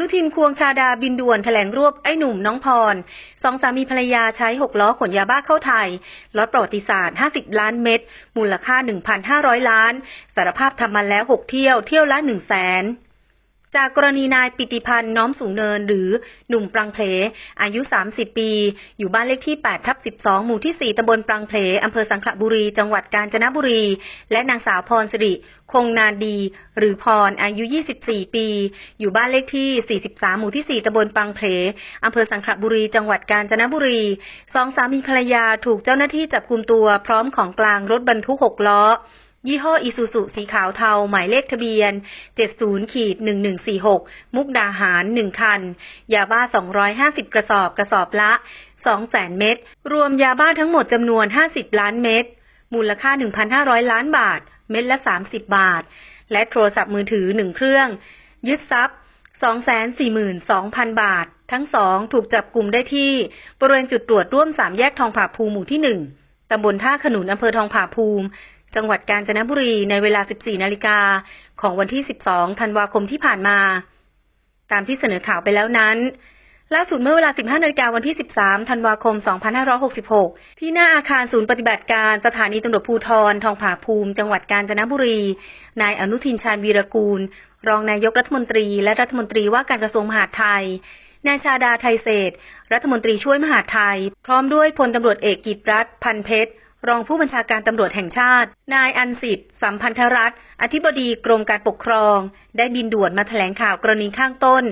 นุทินควงชาดาบินด่วนแถลงรวบไอ้หนุ่มน้องพรสองสามีภรรยาใช้หกล้อขนยาบ้าเข้าไทยลดประวัติศาสตร์ 50 ล้านเม็ดมูลค่า 1,500 ล้าน สารภาพทำมาแล้ว 6 เที่ยวเที่ยวละ 1 0 0 0 0แสน จากกรณีนายปิติพันธ์น้อมสูงเนินหรือหนุ่มปรังเพลอายุ 30 ปี อยู่บ้านเลขที่8ทับ12 หมู่ที่ 4ตำบลปรังเพลอำเภอสังขละบุรี จังหวัดกาญจนบุรี และนางสาวพรสิริ คงนาดี หรือพรอายุ 24 ปี อยู่บ้านเลขที่ 43 หมู่ที่ 4ตำบลปรังเพลอำเภอสังขละบุรี จังหวัดกาญจนบุรี สองสามีภรรยาถูกเจ้าหน้าที่จับกลุมตัวพร้อมของกลางรถบรรทุก 6 ล้อ ยี่ห้ออีซูซุสีขาวเทา หมายเลขทะเบียน 70ขีด1146 มุกดาหาร 1 คัน ยาบ้า 250 กระสอบกระสอบละ 200,000 เม็ด รวมยาบ้าทั้งหมดจำนวน 50 ล้านเม็ด มูลค่า 1,500 ล้านบาท เม็ดละ 30 บาท และโทรศัพท์มือถือ 1 เครื่อง ยึดทรัพย์ 242,000 บาท ทั้งสองถูกจับกลุ่มได้ที่ บริเวณจุดตรวจร่วมสามแยกทองผาภูมิหมู่ที่ 1ตำบลท่าขนุนอำเภอทองผาภูมิ จังหวัดกาญจนบุรีในเวลา 14 นาฬิกาของวันที่ 12 ธันวาคมที่ผ่านมา ตามที่เสนอข่าวไปแล้วนั้น ล่าสุดเมื่อเวลา 15 นาฬิกาวันที่ 13 ธันวาคม 2566 ที่หน้าอาคารศูนย์ปฏิบัติการสถานีตำรวจภูธรทองผาภูมิ จังหวัดกาญจนบุรี นายอนุทินชาญวีรกูล รองนายกรัฐมนตรี และรัฐมนตรีว่าการกระทรวงมหาดไทยนายชาดาไทยเศษ รัฐมนตรีช่วยมหาดไทย พร้อมด้วยพลตำรวจเอกกิตรัฐพันเพชร รองผู้บัญชาการตำรวจแห่งชาติ นายอันสิทธิ์สัมพันธรัตน์อธิบดีกรมการปกครอง ได้บินด่วนมาแถลงข่าวกรณีข้างต้น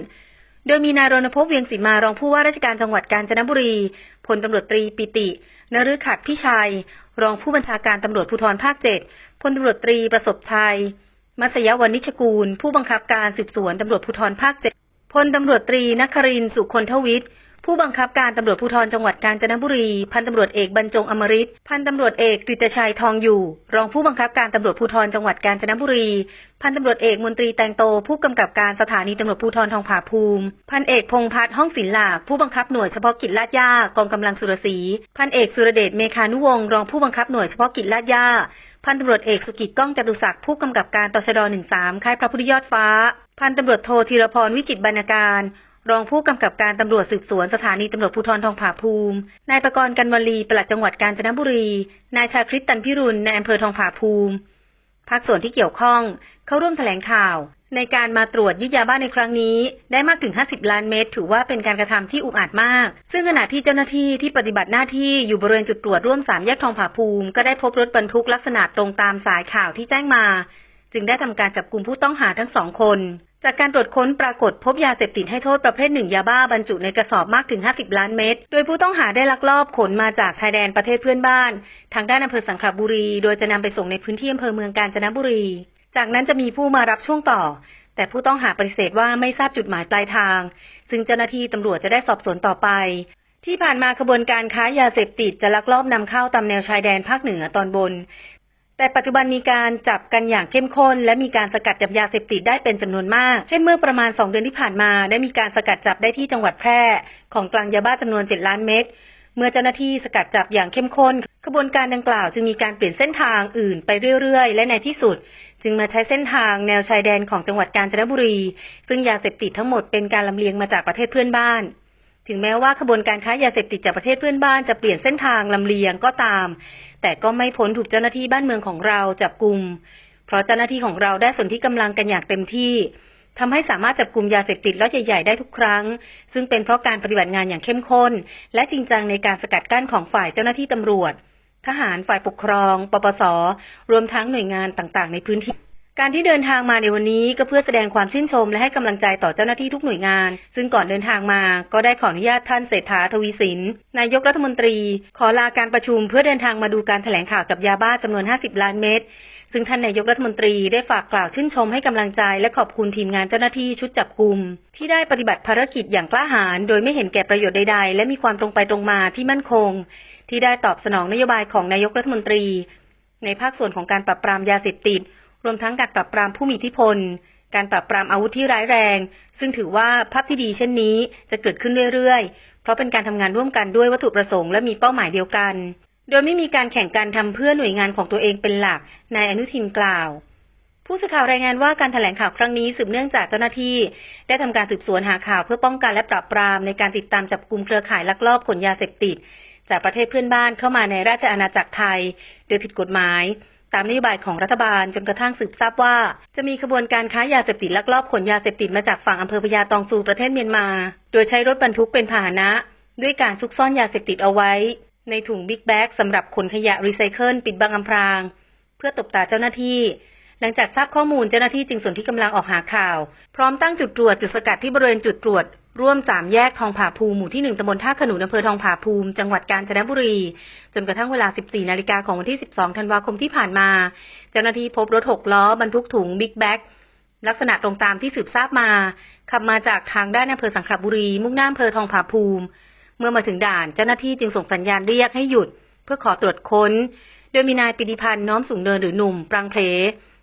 โดยมีนายรณพงษ์เวียงศิมารองผู้ว่าราชการจังหวัดกาญจนบุรีพลตำรวจตรีปิติ นฤขัดพิชัย รองผู้บัญชาการตำรวจภูธรภาคเจ็ดพลตำรวจตรีประสบชัย มัสยวณิชกูล ผู้บังคับการสืบสวนตำรวจภูธรภาคเจ็ดพลตำรวจตรีนครินสุคนทวิทย์ ผู้บังคับการตำรวจภูธรจังหวัดกาญจนบุรี พันตำรวจเอกบรรจงอมริตพันตำรวจเอกกฤตชัยทองอยู่ รองผู้บังคับการตำรวจภูธรจังหวัดกาญจนบุรี พันตำรวจเอกมนตรีแตงโต ผู้กำกับการสถานีตำรวจภูธรทองผาภูมิ พันเอกพงพัฒน์ห้องศิลาผู้บังคับหน่วยเฉพาะกิจลาดย่ากองกำลังสุรศรี พันเอกสุรเดชเมคานุวงศ์รองผู้บังคับหน่วยเฉพาะกิจลาดย่าพันตำรวจเอกสุกิจก้องจตุศักดิ์ผู้กำกับการตชด 13 ค่ายพระพุทธยอดฟ้า พันตำรวจโทธีรพรวิจิตบรรณการ รองผู้กำกับการตำรวจสืบสวนสถานีตำรวจภูธรทองผาภูมิ นายประกรณ์กันวลีปลัดจังหวัดกาญจนบุรี นายชาคริตตันพิรุณในอำเภอทองผาภูมิ ภาคส่วนที่เกี่ยวข้อง เข้าร่วมแถลงข่าว ในการมาตรวจยึดยาบ้าในครั้งนี้ ได้มากถึง 50 ล้านเม็ดถือว่าเป็นการกระทำที่อุกอาจมาก ซึ่งขณะที่เจ้าหน้าที่ที่ปฏิบัติหน้าที่อยู่บริเวณจุดตรวจร่วมสามแยกทองผาภูมิ ก็ได้พบรถบรรทุกลักษณะตรงตามสายข่าวที่แจ้งมา จึงได้ทำการจับกลุ่มผู้ต้องหาทั้งสองคน จากการตรวจค้นปรากฏพบยาเสพติดให้โทษประเภทหนึ่งยาบ้าบรรจุในกระสอบมากถึง 50 ล้านเม็ด โดยผู้ต้องหาได้ลักลอบขนมาจากชายแดนประเทศเพื่อนบ้าน ทางด้านอำเภอสังขละบุรี โดยจะนำไปส่งในพื้นที่อำเภอเมืองกาญจนบุรี จากนั้นจะมีผู้มารับช่วงต่อ แต่ผู้ต้องหาปฏิเสธว่าไม่ทราบจุดหมายปลายทาง ซึ่งเจ้าหน้าที่ตำรวจจะได้สอบสวนต่อไป ที่ผ่านมาขบวนการค้ายาเสพติดจะลักลอบนำเข้าตามแนวชายแดนภาคเหนือตอนบน แต่ปัจจุบันมีการจับกันอย่างเข้มข้น และมีการสกัดจับยาเสพติดได้เป็นจำนวนมาก เช่นเมื่อประมาณ 2 เดือนที่ผ่านมา ได้มีการสกัดจับได้ที่จังหวัดแพร่ ของกลางยาบ้าจำนวน 7 ล้านเม็ดเมื่อเจ้าหน้าที่สกัดจับอย่างเข้มข้นขบวนการดังกล่าวจึงมีการเปลี่ยนเส้นทางอื่นไปเรื่อยๆ และในที่สุด จึงมาใช้เส้นทางแนวชายแดนของจังหวัดกาญจนบุรี ซึ่งยาเสพติดทั้งหมดเป็นการลำเลียงมาจากประเทศเพื่อนบ้าน ถึงแม้ว่าขบวนการค้ายาเสพติดจากประเทศเพื่อนบ้านจะเปลี่ยนเส้นทางลำเลียงก็ตาม แต่ก็ไม่พ้นถูกเจ้าหน้าที่บ้านเมืองของเราจับกลุ่ม เพราะเจ้าหน้าที่ของเราได้ส่วนที่กำลังกันอย่างเต็มที่ทำให้สามารถจับกลุ่มยาเสพติดล็อตใหญ่ๆได้ทุกครั้ง ซึ่งเป็นเพราะการปฏิบัติงานอย่างเข้มข้น และจริงจังในการสกัดกั้นของฝ่ายเจ้าหน้าที่ตำรวจ ทหารฝ่ายปกครอง ปปส รวมทั้งหน่วยงานต่างๆ ในพื้นที่ การที่เดินทางมาในวันนี้ก็เพื่อแสดงความชื่นชมและให้กำลังใจต่อเจ้าหน้าที่ทุกหน่วยงาน ซึ่งก่อนเดินทางมาก็ได้ขออนุญาตท่านเศรษฐาทวีสิน นายกรัฐมนตรี ขอลาการประชุมเพื่อเดินทางมาดูการแถลงข่าวจับยาบ้าจำนวน 50 ล้านเม็ดซึ่งท่านนายกรัฐมนตรีได้ฝากกล่าวชื่นชมให้กำลังใจและขอบคุณทีมงานเจ้าหน้าที่ชุดจับกลุ่มที่ได้ปฏิบัติภารกิจอย่างกล้าหาญโดยไม่เห็นแก่ประโยชน์ใดๆ และมีความตรงไปตรงมาที่มั่นคง ที่ได้ตอบสนองนโยบายของนายกรัฐมนตรี ในภาคส่วนของการปราบปรามยาเสพติด รวมทั้งการปราบปรามผู้มีอิทธิพล การปราบปรามอาวุธที่ร้ายแรง ซึ่งถือว่าภาพที่ดีเช่นนี้จะเกิดขึ้นเรื่อยๆ เพราะเป็นการทำงานร่วมกันด้วยวัตถุประสงค์และมีเป้าหมายเดียวกัน โดยไม่มีการแข่งกันทำเพื่อหน่วยงานของตัวเองเป็นหลักนายอนุทินกล่าวผู้สื่อข่าวรายงานว่าการแถลงข่าวครั้งนี้สืบเนื่องจากเจ้าหน้าที่ ได้ทำการสืบสวนหาข่าวเพื่อป้องกันและปราบปรามในการติดตามจับกลุ่มเครือข่ายลักลอบขนยาเสพติด จากประเทศเพื่อนบ้านเข้ามาในราชอาณาจักรไทย โดยผิดกฎหมาย ตามนโยบายของรัฐบาลจนกระทั่งสืบทราบว่า จะมีขบวนการค้ายาเสพติดลักลอบขนยาเสพติดมาจากฝั่งอำเภอพญาตองซูประเทศเมียนมา โดยใช้รถบรรทุกเป็นพาหนะ ด้วยการซุกซ่อนยาเสพติดเอาไว้ ในถุงบิ๊กแบ็กสำหรับขนขยะรีไซเคิลปิดบังอำพราง เพื่อตบตาเจ้าหน้าที่ หลังจากทราบข้อมูลเจ้าหน้าที่จึงส่วนที่กำลังออกหาข่าว พร้อมตั้งจุดตรวจจุดสกัดที่บริเวณจุดตรวจ ร่วมสามแยกทองผาภูมิหมู่ที่หนึ่งตำบลท่าขนุนอำเภอทองผาภูมิ จังหวัดกาญจนบุรี จนกระทั่งเวลา 14 นาฬิกาของวันที่ 12 ธันวาคมที่ผ่านมา เจ้าหน้าที่พบรถหกล้อบรรทุกถุงบิ๊กแบ็กลักษณะตรงตามที่สืบทราบมา ขับมาจากทางด้านอำเภอสังขบุรี มุ่งหน้าอำเภอทองผาภูมิ เมื่อมาถึงด่านเจ้าหน้าที่จึงส่งสัญญาณเรียกให้หยุด เพื่อขอตรวจค้น โดยมีนายปิติพันธ์น้อมสูงเนินหรือหนุ่มปรังเพล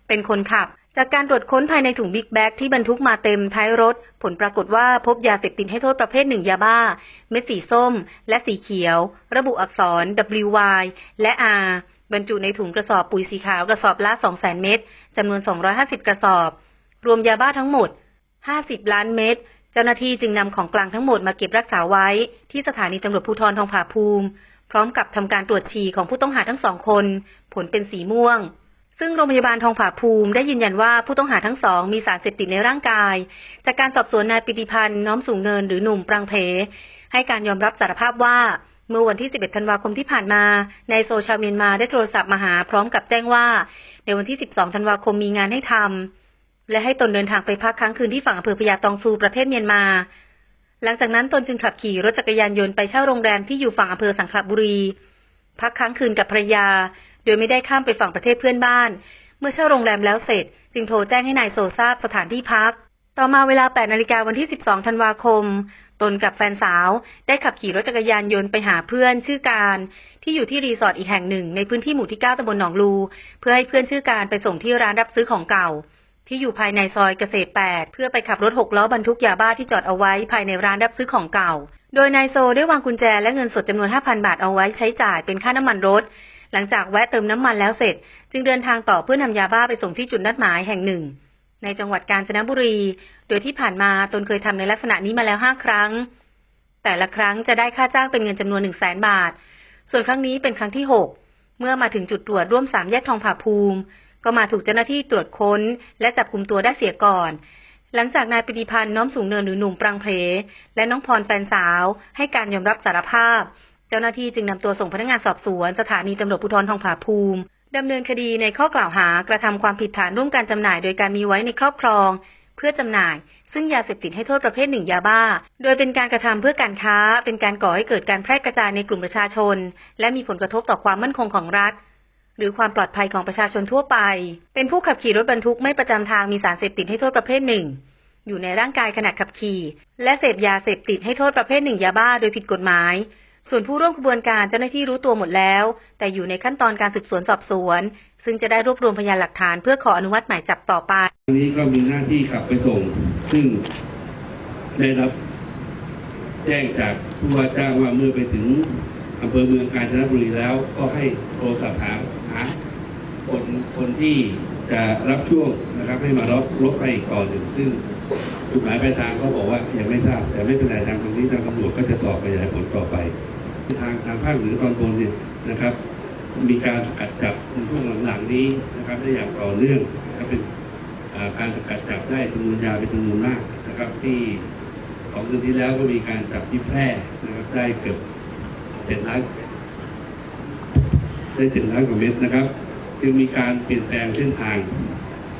เป็นคนขับ จากการตรวจค้นภายในถุงบิ๊กแบ็กที่บรรทุกมาเต็มท้ายรถ ผลปรากฏว่าพบยาเสพติดให้โทษประเภทหนึ่งยาบ้า เม็ดสีส้ม และสีเขียว ระบุอักษร WY และ R บรรจุในถุงกระสอบปุ๋ยสีขาวกระสอบละ 200,000 เม็ดจำนวน 250 กระสอบ รวมยาบ้าทั้งหมด 50 ล้านเม็ดเจ้าหน้าที่จึงนำของกลางทั้งหมดมาเก็บรักษาไว้ ที่สถานีตำรวจภูธรทองผาภูมิ พร้อมกับทำการตรวจฉี่ของผู้ต้องหาทั้งสองคน ผลเป็นสีม่วง ซึ่งโรงพยาบาลทองผาภูมิได้ยืนยันว่าผู้ต้องหาทั้งสองมีสารเสพติดในร่างกาย จากการสอบสวนนายปิติพันธ์น้อมสูงเนินหรือหนุ่มปรังเพ ให้การยอมรับสารภาพว่าเมื่อวันที่ 11 ธันวาคมที่ผ่านมา นายโซชาวเมียนมาได้โทรศัพท์มาหาพร้อมกับแจ้งว่า ในวันที่ 12 ธันวาคมมีงานให้ทำและให้ตนเดินทางไปพักค้างคืนที่ฝั่งอำเภอพญาตองซูประเทศเมียนมา หลังจากนั้นตนจึงขับขี่รถจักรยานยนต์ไปเช่าโรงแรมที่อยู่ฝั่งอำเภอสังขละบุรี พักค้างคืนกับภรรยา ยไม่ได้ข้ามไปฝั่งประเทศเพื่อนบ้าน เมื่อเช่าโรงแรมแล้วเสร็จ จึงโทรแจ้งให้นายโซทราบสถานที่พัก ต่อมาเวลา8นาฬิกาวันที่ 12 ธันวาคม ตนกับแฟนสาวได้ขับขี่รถจักรยานยนต์ไปหาเพื่อนชื่อการ ที่อยู่ที่รีสอร์ทอีกแห่งหนึ่ง ในพื้นที่หมู่ที่ 9ตำบลหนองลู เพื่อให้เพื่อนชื่อการไปส่งที่ร้านรับซื้อของเก่า ที่อยู่ภายในซอยเกษตร 8 เพื่อไปขับรถหกล้อบรรทุกยาบ้าที่จอดเอาไว้ภายในร้านรับซื้อของเก่าโดยนายโซได้วางกุญแจและเงินสดจำนวน 5,000 บาทเอาไว้ใช้จ่ายเป็นค่าน้ำมันรถ หลังจากแวะเติมน้ำมันแล้วเสร็จ จึงเดินทางต่อเพื่อนำยาบ้าไปส่งที่จุดนัดหมายแห่งหนึ่ง ในจังหวัดกาญจนบุรี โดยที่ผ่านมาตนเคยทำในลักษณะนี้มาแล้วห้าครั้ง แต่ละครั้งจะได้ค่าจ้างเป็นเงินจำนวนหนึ่งแสนบาท ส่วนครั้งนี้เป็นครั้งที่หกเมื่อมาถึงจุดตรวจร่วมสามแยกทองผาภูมิ ก็มาถูกเจ้าหน้าที่ตรวจค้น และจับกลุ่มตัวได้เสียก่อน หลังจากนายปิติพันธ์น้อมสูงเนินหรือหนุ่มปรังเพลและน้องพรแฟนสาว ให้การยอมรับสารภาพ เจ้าหน้าที่จึงนำตัวส่งพนักงานสอบสวน สถานีตำรวจภูธรทองผาภูมิดำเนินคดีในข้อกล่าวหากระทำความผิดฐานร่วมการจำหน่ายโดยการมีไว้ในครอบครอง เพื่อจำหน่าย ซึ่งยาเสพติดให้โทษประเภทหนึ่งยาบ้า โดยเป็นการกระทำเพื่อการค้า เป็นการก่อให้เกิดการแพร่กระจายในกลุ่มประชาชน และมีผลกระทบต่อความมั่นคงของรัฐ หรือความปลอดภัยของประชาชนทั่วไป เป็นผู้ขับขี่รถบรรทุกไม่ประจำทางมีสารเสพติดให้โทษประเภทหนึ่งอยู่ในร่างกายขณะขับขี่ และเสพยาเสพติดให้โทษประเภทหนึ่งยาบ้าโดยผิดกฎหมาย ส่วนผู้ร่วมขบวนการเจ้าหน้าที่รู้ตัวหมดแล้ว แต่อยู่ในขั้นตอนการสืบสวนสอบสวน ซึ่งจะได้รวบรวมพยานหลักฐานเพื่อขออนุมัติหมายจับต่อไปวันนี้ก็มีหน้าที่ขับไปส่ง ซึ่งได้รับแจ้งจากผู้ว่าจ้างว่าเมื่อไปถึงอำเภอเมืองกาญจนบุรีแล้ว ก็ให้โทรศัพท์หาหาคนคนที่จะรับช่วงนะครับให้มารับรถไปอีกต่อหนึ่งซึ่งจุดหมายปลายทางเขาบอกว่ายังไม่ทราบแต่ไม่เป็นไรทางตรงนี้ทางตำรวจก็จะสอบขยายผลต่อไป ทางทางภาคเหนือตอนบนเนี่ยนะครับ มีการสกัดจับในช่วงหลังๆนี้นะครับได้อย่างต่อเนื่องก็เป็นการสกัดจับได้จำนวนยาเป็นจำนวนมากนะครับ ที่ของเดือนที่แล้วก็มีการจับที่แพร่นะครับ ได้เกือบเจ็ดล้านได้เจ็ดล้านกว่าเม็ดนะครับจึงมีการเปลี่ยนแปลงเส้นทาง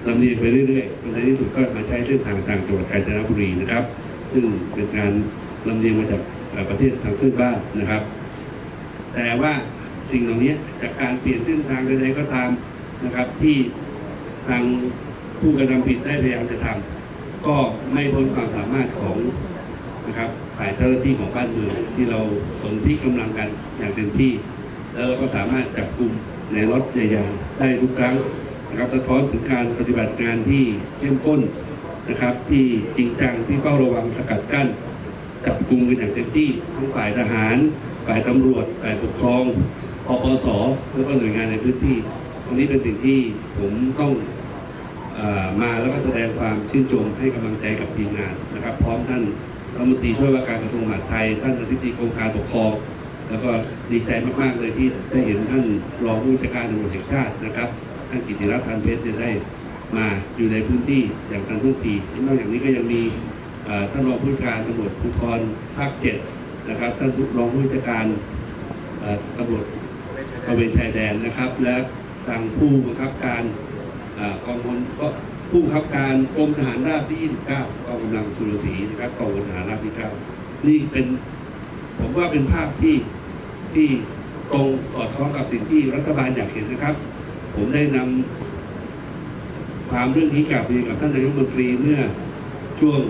ลำเลียงไปเรื่อยๆในที่สุดก็มาใช้เส้นทางทางจังหวัดกาญจนบุรีนะครับ ซึ่งเป็นการลำเลียงมาจากประเทศทางเพื่อนบ้านนะครับ แต่ว่าสิ่งเหล่านี้จากการเปลี่ยนเส้นทางใดๆก็ตามนะครับ ที่ทางผู้กระทำผิดได้พยายามจะทำก็ไม่พ้นความสามารถของนะครับฝ่ายเจ้าหน้าที่ของบ้านเมืองที่เราสนที่กำลังกันอย่างเต็มที่ แล้วเราก็สามารถจับกลุ่มในรถใหญ่ๆได้ทุกครั้งนะครับสะท้อนถึงการปฏิบัติงานที่เข้มข้นนะครับ ที่จริงจังที่เฝ้าระวังสกัดกั้นจับกลุ่มกันอย่างเต็มที่ทั้งฝ่ายทหาร ฝ่ายตำรวจ ฝ่ายปกครองปปสแล้วก็หน่วยงานในพื้นที่ตรงนี้เป็นสิ่งที่ผมต้องอมาแล้วก็แสดงความชื่นชมให้กำลังใจกับทีมงานนะครับ พร้อมท่านรัฐมนตรีช่วยว่าการกระทรวงมหาดไทย ท่านอธิบดีกรมการปกครองแล้วก็ดีใจมากๆเลยที่ได้เห็นท่านรองผู้บัญชาการตำรวจแห่งชาตินะครับท่านกิติรัตน์พันเพชรได้มาอยู่ในพื้นที่อย่างทันท่วงทีนอกจากนี้ก็ยังมีท่านรองผู้บัญชาการตำรวจภูธรภาคเจ็ด นะครับท่านรองผู้บัญชาการตำรวจตระเวนชายแดนนะครับ และทางผู้บังคับการเอ่อกองพลก็ผู้บังคับการกรมทหารราบที่ 29 กองกำลังสุรศรีนะครับกองพลทหารราบที่ 9 นี่เป็นผมว่าเป็นภาพที่ที่ตรงสอดคล้องกับสิ่งที่รัฐบาลอยากเห็นนะครับ ผมได้นำความเรื่องนี้กลับเรียนกับท่านนายกรัฐมนตรีเมื่อช่วง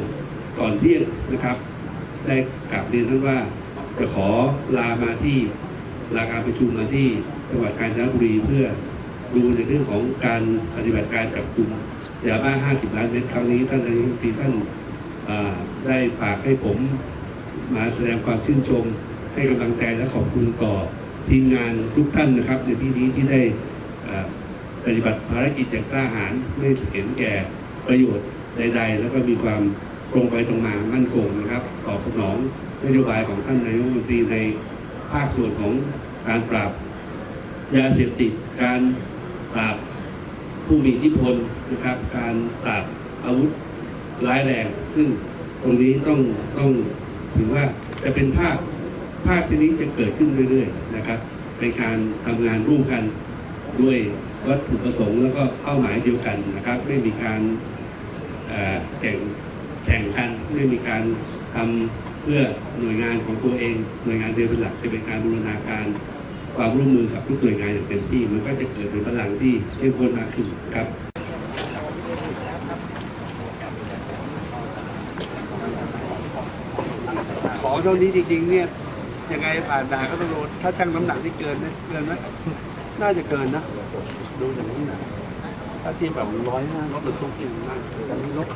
ก่อนเที่ยงนะครับ ได้กลับเรียนท่านว่าจะขอลามาที่ลาการประชุมมาที่จังหวัดกาญจนบุรีเพื่อดูในเรื่องของการปฏิบัติการจับกลุ่มยาบ้า 50 ล้านเม็ดครั้งนี้ท่านนายกรัฐมนตรีท่านได้ฝากให้ผมมาแสดงความชื่นชม ให้กำลังใจและขอบคุณต่อทีมงานทุกท่านนะครับ ในที่นี้ที่ได้ปฏิบัติภารกิจอย่างกล้าหาญไม่เห็นแก่ประโยชน์ใด ๆ แล้วก็มีความ ตรงไปตรงมามั่นคงนะครับ ตอบสนองนโยบายของท่านนายกรัฐมนตรีในภาคส่วนของการปราบยาเสพติด การปราบผู้มีอิทธิพลนะครับ การปราบอาวุธร้ายแรง ซึ่งตรงนี้ต้องต้องถือว่าจะเป็นภาพภาพที่นี้จะเกิดขึ้นเรื่อยๆนะครับเป็นการทำงานร่วมกันด้วยวัตถุประสงค์แล้วก็เป้าหมายเดียวกันนะครับ ไม่มีการแข่ง ข่งกันไม่มีการทำเพื่อหน่วยงานของตัวเอง หน่วยงานเดียวเป็นหลักจะเป็นการบูรณาการความร่วมมือกับทุกหน่วยงานอย่างเต็มที่มันก็จะเกิดเป็นพลังที่เข้มข้นมากขึ้นครับของเท่านี้จริงๆเนี่ยยังไงผ่านด่าก็ต้องโดนถ้าชั่งน้ำหนักที่เกินนะเกินไหมน่าจะเกินนะ ดูจากน้ำหนักถ้าทียบแบบร้อยห้ารถบรรทุกเนี่ยน่าจะแต่ไม่รถ